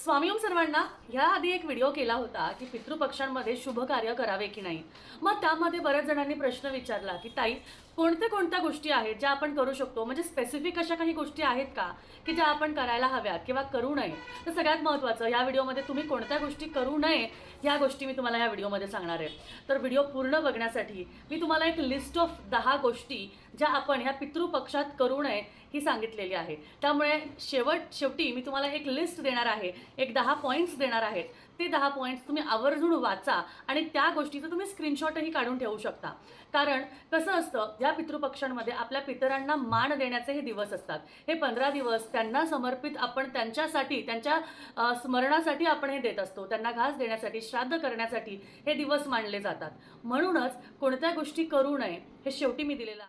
स्वामी ओम सर्वांना ह्या आधी एक व्हिडिओ केला होता की पितृपक्षांमध्ये शुभ कार्य करावे की नाही. मग त्यामध्ये बऱ्याच जणांनी प्रश्न विचारला की ताई कोणत्या कोणत्या गोष्टी आहेत ज्या आपण करू शकतो? म्हणजे स्पेसिफिक अशा काही गोष्टी आहेत का की ज्या आपण करायला हव्यात किंवा करू नये? तर सगळ्यात महत्त्वाचं या व्हिडिओमध्ये तुम्ही कोणत्या गोष्टी करू नये ह्या गोष्टी मी तुम्हाला या व्हिडिओमध्ये सांगणार आहे. तर व्हिडिओ पूर्ण बघण्यासाठी मी तुम्हाला एक लिस्ट ऑफ दहा गोष्टी ज्या आपण ह्या पितृपक्षात करू नये ही सांगितलेली आहे. त्यामुळे शेवट शेवटी मी तुम्हाला एक लिस्ट देणार आहे एक दहा पॉईंट्स देणार आहेत. ते दहा पॉईंट्स तुम्ही आवर्जून वाचा आणि त्या गोष्टीचं तुम्ही स्क्रीनशॉटही काढून ठेवू शकता. कारण कसं असतं या पितृपक्षांमध्ये आपल्या पितरांना मान देण्याचे हे दिवस असतात. हे पंधरा दिवस त्यांना समर्पित आपण त्यांच्यासाठी त्यांच्या स्मरणासाठी आपण हे देत असतो. त्यांना घास देण्यासाठी श्राद्ध करण्यासाठी हे दिवस मानले जातात. म्हणूनच कोणत्या गोष्टी करू नये हे शेवटी मी दिलेलं